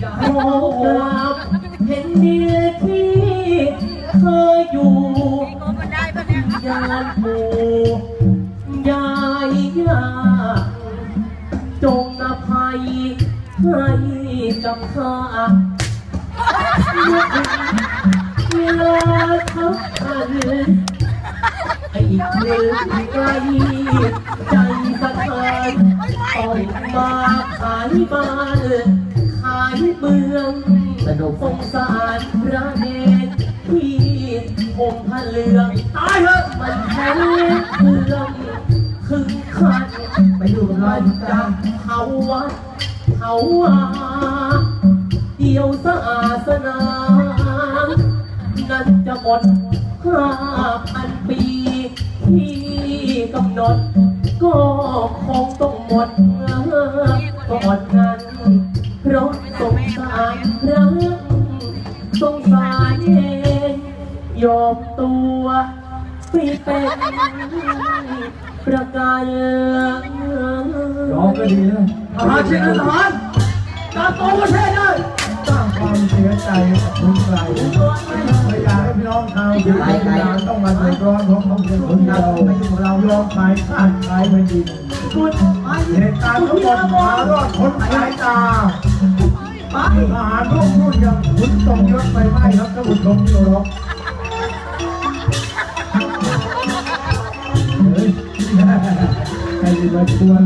โอ้กราบเห็นดีที่เคยอยู่ยานผูยายยาจงอภัยให้กับข้าเวลาทับกันไอ้เกลือไกลใจสะเทือนต้องมาขายบ้านขายเมืองสนุกสงสารพระเนตรที่ผมพระเหลืองตายเถอะมันแพ้เครื่องคึงขันไปดูกันจากเขาวัดเขาวาเดียวสะอาสนานั้นจะหมดห้าพันปีที่กำหนด ก็คงต้องหมดก่อนนั้น เพราะสงสารรักสงสารเองยอมตัวไปเป็นประกันร้องก็ดีนะทหารเชียร์ทหารตาโตัวประเทศได้ อยากให้พี่น้องชาวเชียงรายต้องมาเดือดร้อนเพราะความเสียคนเรายอมขายข้าขายไม่ดีคุณเหตุการณ์ทั้งหมดมารอดคนสายตาทหารพวกรุ่นยังขุนตรงยศไปไหมครับท่านผู้ชมที่เคารพเฮ้ยใครจะมาชวน